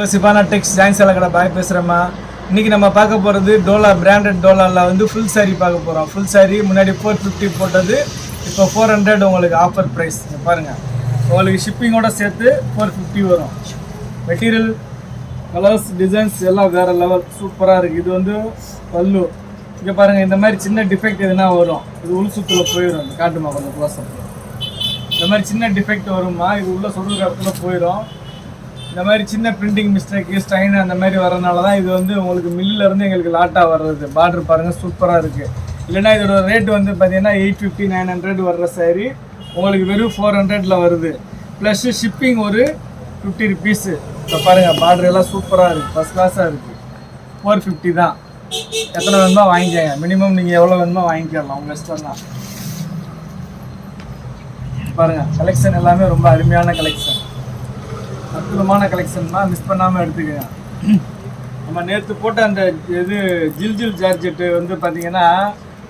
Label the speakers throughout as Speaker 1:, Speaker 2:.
Speaker 1: உங்கள் சிபானா டெக்ஸ் ஜாயின் சேலை கடை பாய் பேசுகிறேம்மா இன்றைக்கி நம்ம பார்க்க போகிறது டோலா பிராண்டட் டோலாவில் வந்து ஃபுல் saree பார்க்க போகிறோம் ஃபுல் saree முன்னாடி ஃபோர் ஃபிஃப்டி போட்டது. இப்போ ஃபோர் ஹண்ட்ரட் உங்களுக்கு ஆஃபர் ப்ரைஸ் பாருங்கள் உங்களுக்கு ஷிப்பிங்கோட சேர்த்து ஃபோர் ஃபிஃப்டி வரும். மெட்டீரியல் கலர்ஸ் டிசைன்ஸ் எல்லாம் வேறு லெவல் சூப்பராக இருக்குது இது வந்து பல்லு. இங்கே பாருங்கள் இந்த மாதிரி சின்ன டிஃபெக்ட் எதுனா வரும். இது உள் சுற்றுல போயிடும் காட்டுமா கொஞ்சம் க்ளோஸ் இந்த மாதிரி சின்ன டிஃபெக்ட் வருமா இது உள்ள சொல்கிற இடத்துல போயிடும் இந்த மாதிரி சின்ன பிரிண்டிங் மிஸ்டேக்கு ஸ்டைன் அந்த மாதிரி வரனால தான் இது வந்து உங்களுக்கு மில்லிலேருந்து எங்களுக்கு லாட்டாக வர்றது. பார்டர் பாருங்கள் சூப்பராக இருக்குது இல்லைன்னா இதோட ரேட் வந்து பார்த்தீங்கன்னா எயிட் ஃபிஃப்டி நைன் ஹண்ட்ரட் வர்ற சாரி உங்களுக்கு வெறும் ஃபோர் ஹண்ட்ரடில் வருது. ப்ளஸ்ஸு ஷிப்பிங் ஒரு ஃபிஃப்டி ருபீஸு இப்போ பாருங்கள் பார்டர் எல்லாம் சூப்பராக இருக்குது ஃபஸ்ட் கிளாஸாக இருக்குது ஃபோர் ஃபிஃப்டி தான். எத்தனை வேணுமோ வாங்கிக்கோங்க. மினிமம் நீங்கள் எவ்வளோ வேணுமோ வாங்கிக்கலாம். உங்கள் இஷ்டம் தான். பாருங்கள் கலெக்ஷன் எல்லாமே ரொம்ப அருமையான கலெக்ஷன் அற்புதமான கலெக்ஷன் தான் மிஸ் பண்ணாமல் எடுத்துக்கங்க நம்ம நேற்று போட்ட அந்த இது ஜில் ஜில் ஜார்ஜெட்டு வந்து பார்த்தீங்கன்னா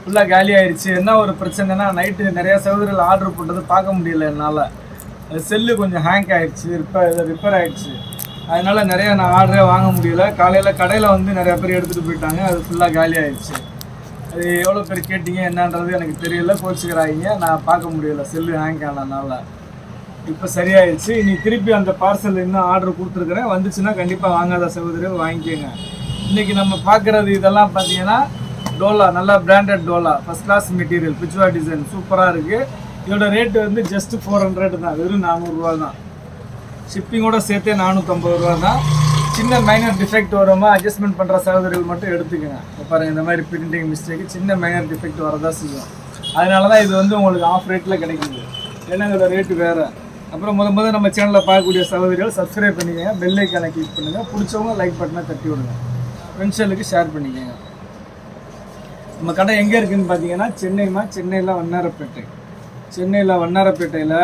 Speaker 1: ஃபுல்லாக காலி ஆயிடுச்சு என்ன ஒரு பிரச்சனைனா நைட்டு நிறையா சகோதரிகள் ஆர்டர் போட்டது பார்க்க முடியல என்னால். செல்லு கொஞ்சம் ஹேங்க் ஆகிடுச்சு ரிப்பேர் ரிப்பேர் ஆகிடுச்சு அதனால் நிறையா நான் ஆர்டரே வாங்க முடியல. காலையில் கடையில் வந்து நிறைய பேர் எடுத்துகிட்டு போயிட்டாங்க. அது ஃபுல்லாக காலி ஆயிடுச்சு அது எவ்வளோ பேர் கேட்டீங்க என்னன்றது எனக்கு தெரியல. கோச்சிக்கிறாங்க நான் பார்க்க முடியல. செல்லு ஹேங்க் ஆனதுனால. இப்போ சரியாயிடுச்சு இனி திருப்பி அந்த பார்சல் இன்னும் ஆர்டர் கொடுத்துருக்குறேன். வந்துச்சுன்னா கண்டிப்பாக வாங்காத சகோதரிகள் வாங்கிக்கோங்க. இன்றைக்கி நம்ம பார்க்குறது இதெல்லாம் பார்த்தீங்கன்னா டோலா நல்லா branded Dola. First class material பிச்சுவா டிசைன் சூப்பராக இருக்குது இதோட ரேட்டு வந்து ஜஸ்ட் ஃபோர் ஹண்ட்ரட் தான். வெறும் நானூறுரூவா தான். ஷிப்பிங்கோட சேர்த்தே நானூற்றம்பது ரூபா தான். சின்ன மைனர் டிஃபெக்ட் வருமா அட்ஜஸ்ட்மெண்ட் பண்ணுற சகோதரிகள் மட்டும் எடுத்துக்கங்க. இப்போ பாருங்கள் இந்த மாதிரி பிரிண்டிங் மிஸ்டேக்கு சின்ன மைனர் டிஃபெக்ட் வரதா செய்யும். அதனால தான் இது வந்து உங்களுக்கு ஆஃப் ரேட்டில் கிடைக்குது. ஏன்னா இதோட ரேட்டு வேறு. அப்புறம் முத முத நம்ம சேனலில் பார்க்கக்கூடிய சகோதரிகள் சப்ஸ்கிரைப் பண்ணிக்கோங்க. பெல் ஐக்கானை கிளிக் பண்ணுங்கள் பிடிச்சவங்க லைக் பட்டனை தட்டி விடுங்க. ஃப்ரெண்ட்ஸுகளுக்கு ஷேர் பண்ணிக்கங்க. நம்ம கடை எங்கே இருக்குன்னு பார்த்தீங்கன்னா சென்னைமா சென்னையில் வண்ணாரப்பேட்டை. சென்னையில் வண்ணாரப்பேட்டையில்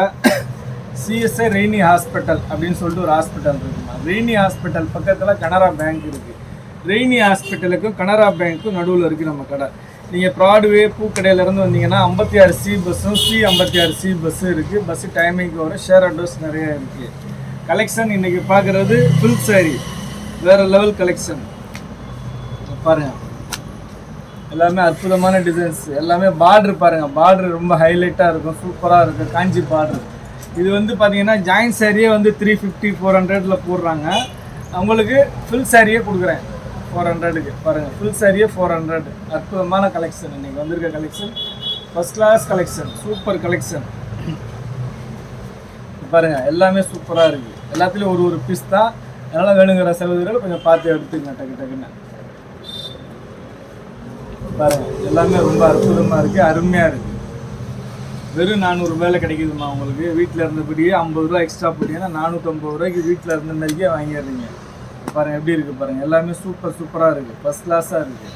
Speaker 1: சிஎஸ்ஐ ரெய்னி ஹாஸ்பிட்டல் அப்படின்னு சொல்லிட்டு ஒரு ஹாஸ்பிட்டல் இருக்குமா? ரெய்னி ஹாஸ்பிட்டல் பக்கத்தில் கனரா பேங்க் இருக்குது ரெய்னி ஹாஸ்பிட்டலுக்கும் கனரா பேங்க்கும் நடுவில் இருக்குது நம்ம கடை. நீங்கள் ப்ராட்வே பூக்கடையிலேருந்து வந்தீங்கன்னா ஐம்பத்தி ஆறு சி பஸ்ஸும் சி ஐம்பத்தி ஆறு சி பஸ்ஸும் இருக்குது பஸ்ஸு டைமிங்க்கு வரும். ஷேர் ஆட்டோஸ் நிறையா இருக்குது கலெக்ஷன் இன்றைக்கி பார்க்குறது ஃபுல் சாரி வேறு லெவல் கலெக்ஷன் பாருங்கள் எல்லாமே அற்புதமான டிசைன்ஸ் எல்லாமே பார்டர் பாருங்கள் பார்டர் ரொம்ப ஹைலைட்டாக இருக்கும். சூப்பராக இருக்கும். காஞ்சி பார்டர் இது வந்து பார்த்தீங்கன்னா ஜாயின் சாரியே வந்து த்ரீ ஃபிஃப்டி ஃபோர் ஹண்ட்ரடில் போடுறாங்க. உங்களுக்கு ஃபுல் சாரியே கொடுக்குறேன். ஃபோர் ஹண்ட்ரடுக்கு பாருங்கள் ஃபுல் சாரியே ஃபோர் ஹண்ட்ரட் அற்புதமான கலெக்ஷன் இன்றைக்கி வந்திருக்க collection first class collection super collection பாருங்கள் எல்லாமே சூப்பராக இருக்குது எல்லாத்துலேயும் ஒரு ஒரு பீஸ் தான். அதனால் வேணுங்கிற சகோதரர்கள் கொஞ்சம் பார்த்து எடுத்துக்கங்க டக்கு டக்குன்னு. பாருங்கள் எல்லாமே ரொம்ப அற்புதமாக இருக்குது அருமையாக இருக்குது வெறும் நானூறுரூபாயில் கிடைக்குதுமா உங்களுக்கு. வீட்டில் இருந்தபடியே ஐம்பது ரூபா எக்ஸ்ட்ரா போட்டிங்கன்னா நானூற்றம்பது ரூபாய்க்கு வீட்டில் இருந்த மாதிரியே வாங்கிடுறீங்க. பாருங்கள் எப்படி இருக்குது பாருங்கள் எல்லாமே சூப்பர் சூப்பராக இருக்குது ஃபஸ்ட் கிளாஸாக இருக்குது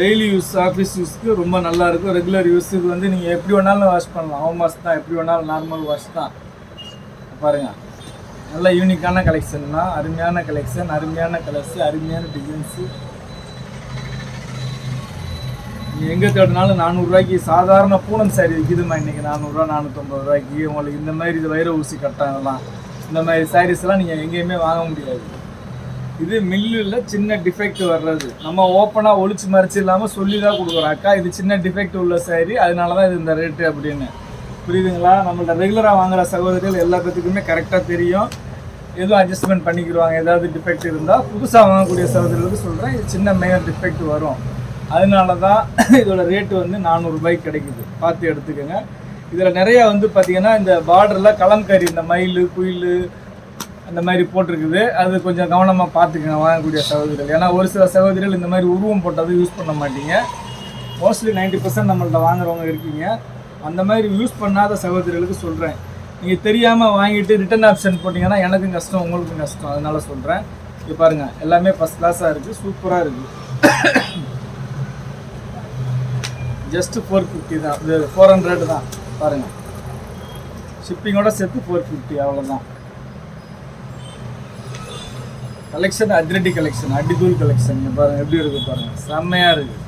Speaker 1: டெய்லி யூஸ் ஆஃபீஸ் யூஸ்க்கு ரொம்ப நல்லா இருக்கும். ரெகுலர் யூஸுக்கு வந்து நீங்கள் எப்படி வேணாலும் வாஷ் பண்ணலாம். ஹோம் வாஷ் தான் எப்படி வேணாலும் நார்மல் வாஷ் தான். பாருங்கள் நல்ல யூனிக்கான கலெக்ஷன் தான் அருமையான கலெக்ஷன் அருமையான கலர்ஸு அருமையான டிசைன்ஸு நீங்கள் எங்கே தேடினாலும் நானூறுரூவாய்க்கு சாதாரண பூனம் சாரி விற்கிதுமா இன்றைக்கி நானூறுரூவா நானூற்றம்பது ரூபாய்க்கு. உங்களுக்கு இந்த மாதிரி இது வைர ஊசி கட்டாங்கலாம் இந்த மாதிரி சாரீஸ்லாம் நீங்கள் எங்கேயுமே வாங்க முடியாது. இது மில்லில் சின்ன டிஃபெக்ட் வர்றது. நம்ம ஓப்பனாக ஒழிச்சு மறைச்சு இல்லாமல் சொல்லி தான் கொடுக்குறோம். அக்கா இது சின்ன டிஃபெக்ட் உள்ள சாரி அதனால தான் இது இந்த ரேட்டு அப்படின்னு. புரியுதுங்களா? நம்மள்ட்ட ரெகுலராக வாங்குற சகோதரிகள் எல்லா பேத்துக்குமே கரெக்டாக தெரியும். எதுவும் அட்ஜஸ்ட்மெண்ட் பண்ணிக்கிடுவாங்க ஏதாவது டிஃபெக்ட் இருந்தால் புதுசாக வாங்கக்கூடிய சகோதரிகளுக்கு சொல்கிறேன் இது சின்ன மேயர் டிஃபெக்ட் வரும். அதனால தான் இதோட ரேட்டு வந்து நானூறுரூபாய்க்கு கிடைக்குது. பார்த்து எடுத்துக்கோங்க. இதில் நிறையா வந்து பார்த்திங்கன்னா இந்த பார்டரில் கலம்கறி இந்த மயில் குயில் அந்த மாதிரி போட்டிருக்குது. அது கொஞ்சம் கவனமாக பார்த்துக்கங்க வாங்கக்கூடிய சகோதரிகள். ஏன்னா ஒரு சில சகோதரிகள் இந்த மாதிரி உருவம் போட்டது யூஸ் பண்ண மாட்டீங்க. மோஸ்ட்லி நைன்ட்டி பர்சன்ட் நம்மள்ட்ட வாங்குறவங்க இருக்கீங்க. அந்த மாதிரி யூஸ் பண்ணாத சகோதரிகளுக்கு சொல்கிறேன் நீங்கள் தெரியாமல் வாங்கிட்டு ரிட்டர்ன் ஆப்ஷன் போட்டிங்கன்னா எனக்கும் கஷ்டம் உங்களுக்கும் கஷ்டம். அதனால் சொல்கிறேன் இது பாருங்கள் எல்லாமே ஃபஸ்ட் கிளாஸாக இருக்குது சூப்பராக இருக்குது ஜஸ்ட்டு ஃபோர் ஃபிஃப்டி தான். இது ஃபோர் ஹண்ட்ரட் தான். பாருங்கள் ஷிப்பிங்கோட சேர்த்து ஃபோர் ஃபிஃப்டி அவ்வளோதான் கலெக்ஷன் அதிரடி கலெக்ஷன் அடிதூள் கலெக்ஷன் இங்க பாருங்கள் எப்படி இருக்குது பாருங்கள் செம்மையாக இருக்குது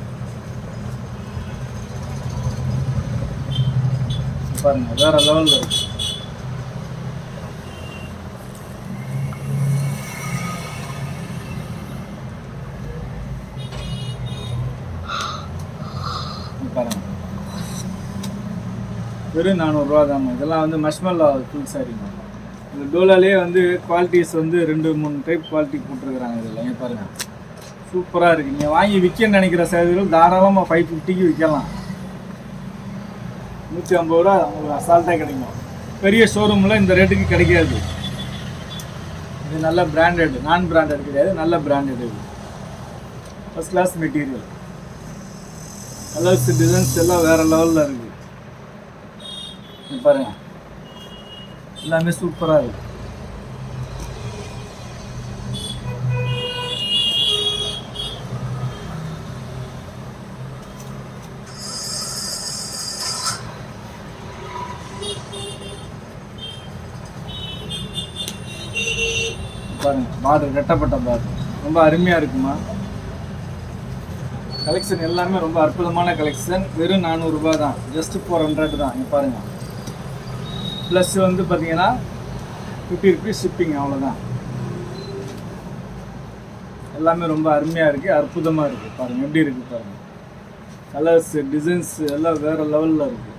Speaker 1: பாருங்கள் வேறு லெவலில் இருக்குது வெறும் நானூறுரூவா தாம்மா இதெல்லாம் வந்து மஷ்மல்லா ஃபுல் சாரி இந்த டோலாலே வந்து குவாலிட்டிஸ் வந்து ரெண்டு மூணு டைப் குவாலிட்டி போட்டிருக்கிறாங்க இதில். இங்கே பாருங்கள் சூப்பராக இருக்குது நீங்கள் வாங்கி விற்கன்னு நினைக்கிற சேவைகள் தாராளமாக ஃபைவ் ஃபிஃப்டிக்கு விற்கலாம் நூற்றி ஐம்பது ரூபா உங்களுக்கு அசால்ட்டாக கிடைக்கும். பெரிய ஷோரூமில் இந்த ரேட்டுக்கு கிடைக்காது. இது நல்ல பிராண்டட் நான் பிராண்டட் கிடையாது. நல்ல பிராண்டட் இது. First class material colours designs எல்லாம் வேறு லெவலில் இருக்குது இங்க பாருங்க. எல்லாமே சூப்பராக இருக்கு. பாருங்க பார்டர் ரெட்டப்பட்ட பார்டர் ரொம்ப அருமையாக இருக்குமா? கலெக்ஷன் எல்லாமே ரொம்ப அற்புதமான கலெக்ஷன் வெறும் நானூறுரூபா தான். ஜஸ்ட் ஃபோர் ஹண்ட்ரட் தான். இங்கே பாருங்கள் ப்ளஸ் வந்து பார்த்தீங்கன்னா ஃபிஃப்டி ருபீஸ் ஷிப்பிங் அவ்வளோதான் எல்லாமே ரொம்ப அருமையாக இருக்குது அற்புதமாக இருக்குது பாருங்கள் எப்படி இருக்குது பாருங்கள் கலர்ஸ் டிசைன்ஸ் எல்லாம் வேறு லெவலில் இருக்குது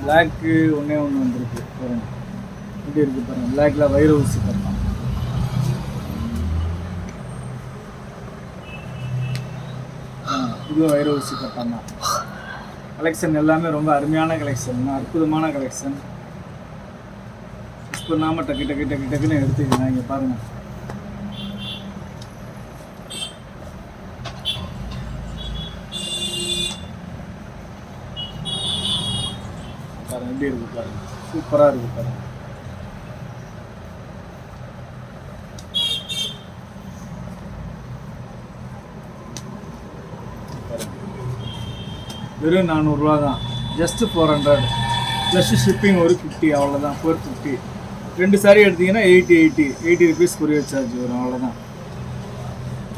Speaker 1: பிளாக்கு ஒன்றே ஒன்று வந்திருக்கு பாருங்கள் எப்படி இருக்குது பாருங்கள் பிளாக்ல வயிறு ஊசி பண்ணலாம் இது வைர கட்டம் தான். கலெக்ஷன் எல்லாமே ரொம்ப அருமையான கலெக்ஷன் அற்புதமான கலெக்ஷன் மிஸ் பண்ணாமல் டக்கு டக்கு டக்கு டக்குன்னு எடுத்துக்கலாம் இங்கே பாருங்கள் பாருங்க. எப்படி இருக்கு பாருங்க. சூப்பராக இருக்கு பாருங்க. வெறும் நானூறுரூவா தான். Just four hundred plus shipping ஒரு ஃபிஃப்டி அவ்வளோதான் ஃபோர் ஃபிஃப்டி ரெண்டு சாரி எடுத்தீங்கன்னா eighty eighty eighty rupees courier charge வரும். அவ்வளோதான்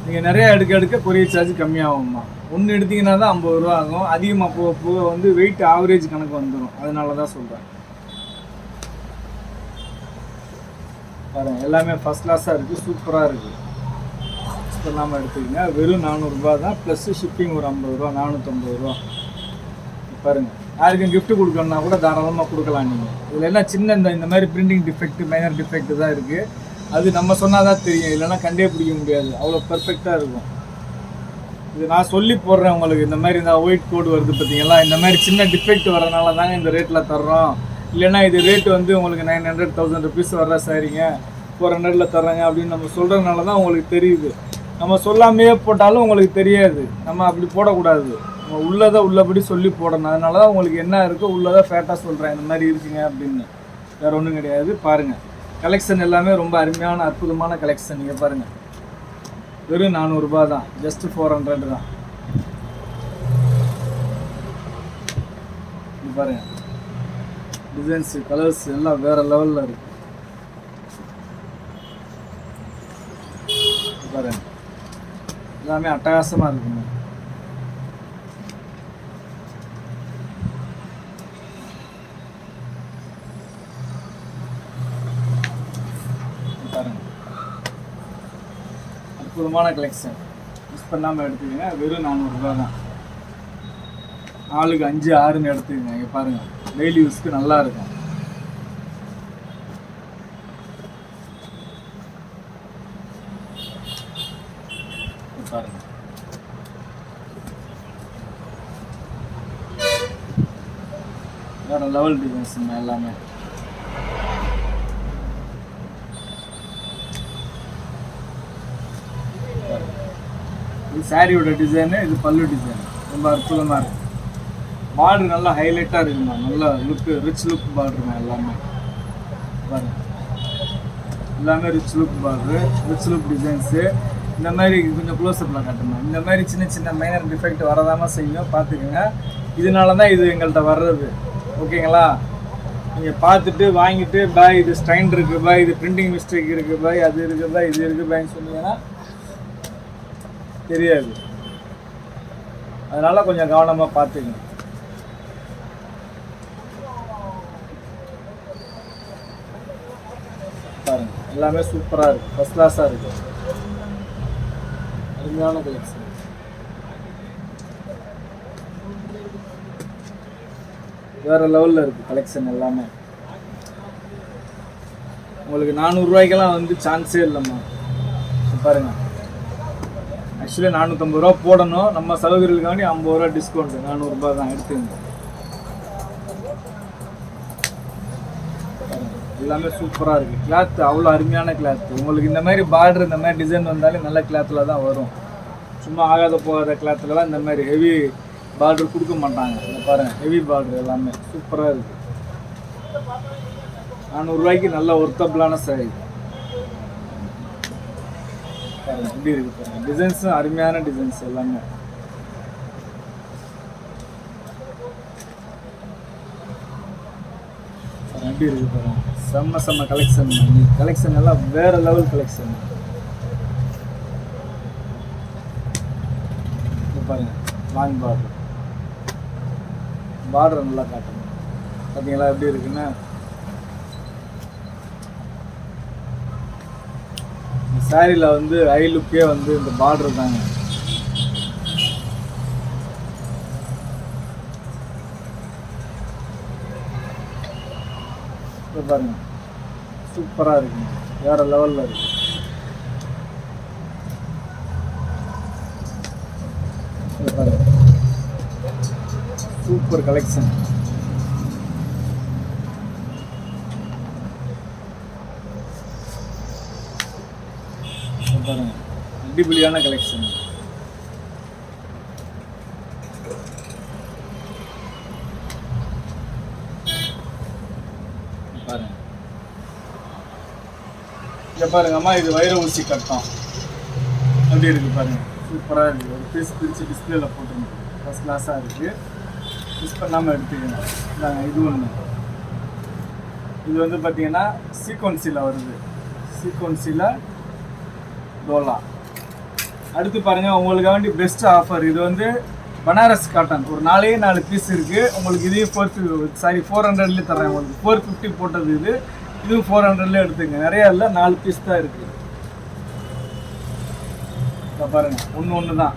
Speaker 1: நீங்கள் நிறையா எடுக்க எடுக்க கொரியர் சார்ஜ் கம்மியாகும்மா. ஒன்று எடுத்தீங்கன்னா தான் ஐம்பது ரூபா ஆகும். அதிகமாக போக போக வந்து வெயிட் ஆவரேஜ் கணக்கு வந்துடும் அதனால தான் சொல்கிறேன் பாருங்க எல்லாமே ஃபஸ்ட் கிளாஸாக இருக்குது சூப்பராக இருக்குது இல்லாமல் பண்ணாமல் வெறும் நானூறுரூபா தான். ப்ளஸ்ஸு ஷிப்பிங் ஒரு ஐம்பது ரூபா நானூற்றம்பது ரூபா. பாருங்கள் யாருக்கும் கிஃப்ட் கொடுக்கணும்னா கூட தாராளமாக கொடுக்கலாம் நீங்கள் இதில் என்ன சின்ன இந்த இந்த மாதிரி பிரிண்டிங் டிஃபெக்ட் மைனர் டிஃபெக்ட் தான் இருக்குது அது நம்ம சொன்னால் தான் தெரியும். இல்லைன்னா கண்டே பிடிக்க முடியாது. அவ்வளோ பர்ஃபெக்டாக இருக்கும். இது நான் சொல்லி போடுறேன் உங்களுக்கு. இந்த மாதிரி இந்த ஒயிட் கோடு வருது பார்த்தீங்களா? இந்த மாதிரி சின்ன டிஃபெக்ட் வரனால தாங்க இந்த ரேட்டில் தர்றோம். இல்லைன்னா இது ரேட் வந்து உங்களுக்கு நைன் ஹண்ட்ரட் தௌசண்ட் ருபீஸ் வர்ற சாரிங்க ஃபோர் ஹண்ட்ரடில் தர்றாங்க அப்படின்னு நம்ம சொல்கிறதுனால தான் உங்களுக்கு தெரியுது. நம்ம சொல்லாமையே போட்டாலும் உங்களுக்கு தெரியாது. நம்ம அப்படி போடக்கூடாது. உள்ளதை உள்ளபடி சொல்லி போடணும். அதனால தான் உங்களுக்கு என்ன இருக்கோ உள்ளதை ஃபேட்டாக சொல்கிறேன் இந்த மாதிரி இருக்குங்க அப்படின்னு. வேறு ஒன்றும் கிடையாது. பாருங்கள் கலெக்ஷன் எல்லாமே ரொம்ப அருமையான அற்புதமான கலெக்ஷன் நீங்கள் பாருங்கள் வெறும் நானூறுரூபா தான். ஜஸ்ட் ஃபோர் ஹண்ட்ரட் தான். இது பாருங்கள் டிசைன்ஸு கலர்ஸ் எல்லாம் வேறு லெவலில் இருக்கு. பாருங்கள் பாருங்க. எல்லாமே அட்டகாசமாக இருக்குங்க இது பாருங்க அற்புதமான கலெக்ஷன் மிஸ் பண்ணாமல் எடுத்துக்கங்க. வெறும் நானூறுரூவா தான். நாலுக்கு அஞ்சு ஆறுன்னு எடுத்துக்கங்க. இங்கே பாருங்கள் டெய்லி யூஸ்க்கு நல்லா இருக்கும். பாருங்க. வேறு லெவல் டிசைன்ஸுங்க எல்லாமே. இது சாரியோட டிசைனு இது பல்லு டிசைன் ரொம்ப அற்புதமாக இருக்கு. பார்டர் நல்லா ஹைலைட்டாக இருக்குமா நல்லா லுக்கு ரிச் லுக் பார்டருமா எல்லாமே. பாருங்க. எல்லாமே rich look border rich look designs இந்த மாதிரி கொஞ்சம் க்ளோஸ்அப்பில் காட்டுமா இந்த மாதிரி சின்ன சின்ன மைனர் டிஃபெக்ட் வரதாம செய்யும். பார்த்துக்குங்க. இதனால தான் இது எங்கள்கிட்ட வர்றது. ஓகேங்களா? நீங்கள் பார்த்துட்டு வாங்கிட்டு பாய் இது ஸ்ட்ரைன் இருக்குது பாய் இது பிரிண்டிங் மிஸ்டேக் இருக்குது பாய் அது இருக்குது பாய் இது இருக்குது பாய்ன்னு சொன்னீங்கன்னா தெரியாது. அதனால் கொஞ்சம் கவனமாக பார்த்துங்க பாருங்க எல்லாமே சூப்பராக இருக்குது ஃபஸ்ட் கிளாஸாக இருக்குது அருமையான கலெக்ஷன் வேறு லெவலில் இருக்குது கலெக்ஷன் எல்லாமே. உங்களுக்கு நானூறுரூவாய்க்கெல்லாம் வந்து சான்ஸே இல்லைம்மா. பாருங்கள் ஆக்சுவலி நானூற்றம்பது ரூபா போடணும். நம்ம சகோதரிகளுக்காண்டி ஐம்பது ரூபா டிஸ்கவுண்ட் நானூறுரூபா தான் எடுத்துங்க எல்லாமே சூப்பராக இருக்குது கிளாத் அவ்வளோ அருமையான கிளாத் உங்களுக்கு இந்த மாதிரி பார்டர் இந்த மாதிரி டிசைன் வந்தாலே நல்ல கிளாத்தில் தான் வரும். சும்மா ஆகாத போகாத கிளாத்துலலாம் இந்த மாதிரி ஹெவி பார்டர் கொடுக்க மாட்டாங்க. இதை பாருங்கள் ஹெவி பார்டர் எல்லாமே. சூப்பராக இருக்குது நானூறுரூவாய்க்கு நல்ல ஒர்த்தபிளான சாரி எப்படி இருக்கு பாருங்க. டிசைன்ஸும் அருமையான டிசைன்ஸ் எல்லாமே. எப்படி இருக்கு பாருங்க. செம்ம செம்ம கலெக்ஷன் கலெக்ஷன் எல்லாம் வேற லெவல் கலெக்ஷன் பாருங்க லாங் பார்டர் பார்டர் நல்லா காட்டுங்க பார்த்தீங்களா எப்படி இருக்குன்னா? சாரியில் வந்து ஐ லுக்கே வந்து இந்த பார்டர் தாங்க. பாருங்க. சூப்பராக இருக்குங்க வேற லெவலில் இருக்கு. சூப்பர் கலெக்ஷன் பாருங்க. அடிப்பொலியான கலெக்ஷன் பாருங்க. இங்க இது வைர ஊசி கட்டம். அப்படி இருக்கு பாருங்க. சூப்பராக இருக்கு. ஒரு பீஸ் பிரித்து டிஸ்பிளேல போட்டுருங்க ஃபஸ்ட் கிளாஸாக இருக்கு. மிஸ் பண்ணாமல் எடுத்துக்கணும் இந்தாங்க இது ஒன்று இது வந்து பார்த்தீங்கன்னா சீக்வன்சியில் வருது. சீக்வன்சியில் டோலா அடுத்து பாருங்கள் உங்களுக்காக வேண்டி பெஸ்ட் ஆஃபர் இது வந்து பனாரஸ் காட்டன் ஒரு நாலே நாலு பீஸ் இருக்குது உங்களுக்கு இதையும் ஃபோர் சாரி ஃபோர் ஹண்ட்ரட்லேயே தரேன் உங்களுக்கு. ஃபோர் ஃபிஃப்டி போட்டது இது. இதுவும் ஃபோர் ஹண்ட்ரட்லேயே எடுத்துங்க. நிறையா இல்லை நாலு பீஸ் தான் இருக்குது இப்போ பாருங்கள் ஒன்று ஒன்று தான்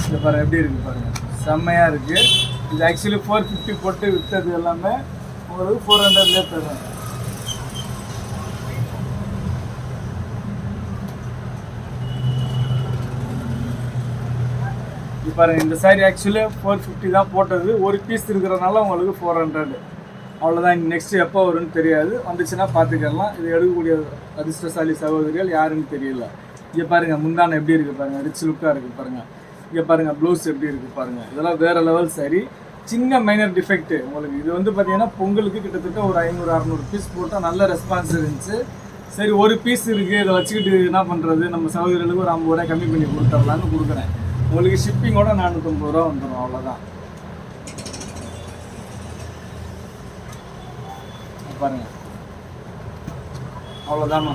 Speaker 1: இதை பாருங்கள் எப்படி இருக்குது பாருங்கள் செம்மையாக இருக்குது இது ஆக்சுவலி ஃபோர் ஃபிஃப்டி போட்டு விற்றது எல்லாமே உங்களுக்கு ஃபோர் ஹண்ட்ரட்லேயே தருவேன் பாருங்கள் இந்த சாரி ஆக்சுவலி ஃபோர் ஃபிஃப்டி தான் போட்டது. ஒரு பீஸ் இருக்கிறதுனால உங்களுக்கு ஃபோர் ஹண்ட்ரடு அவ்வளோதான் நெக்ஸ்ட் எப்போ வரும்னு தெரியாது. வந்துச்சுன்னா பார்த்துக்கலாம். இது எடுக்கக்கூடிய அதிர்ஷ்டசாலி சகோதரிகள் யாருன்னு தெரியல. இங்கே பாருங்கள் முந்தானம் எப்படி இருக்குது பாருங்க. ரிச் லுக்காக இருக்குது பாருங்கள் இங்கே பாருங்க ப்ளவுஸ் எப்படி இருக்குது பாருங்கள் இதெல்லாம் வேற லெவல் சரி சின்ன மைனர் டிஃபெக்ட்டு உங்களுக்கு இது வந்து பார்த்தீங்கன்னா பொங்கலுக்கு கிட்டத்தட்ட ஒரு ஐநூறு அறநூறு பீஸ் போட்டால் நல்ல ரெஸ்பான்ஸ் இருந்துச்சு. சரி ஒரு பீஸ் இருக்குது இதை வச்சுக்கிட்டு என்ன பண்ணுறது நம்ம சகோதரிகளுக்கு ஒரு ஐம்பது ரூபாய் கம்மி பண்ணி கொடுத்துடலான்னு கொடுக்குறேன். உங்களுக்கு ஷிப்பிங்கோட நானூற்றம்பது ரூபா வந்துடும் அவ்வளோதான் பாருங்க. அவ்வளோதாம்மா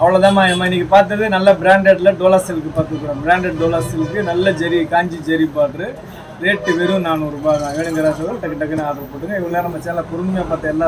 Speaker 1: அவ்வளோதாம்மா நம்ம இன்றைக்கி பார்த்தது நல்ல பிராண்டட்ல டோலா சில்க் பார்த்துக்கிறோம் பிராண்டட் டோலா சில்க்கு நல்ல ஜெரி காஞ்சி ஜெரி பாட்ரு ரேட்டு வெறும் நானூறுரூபா தான். வேணுங்கிற சொல்ல டக்கு டக்குன்னு ஆர்டர் போட்டுங்க இவ்வளோ நேரம் நம்ம சேனல் பொறுமையாக பார்த்த எல்லா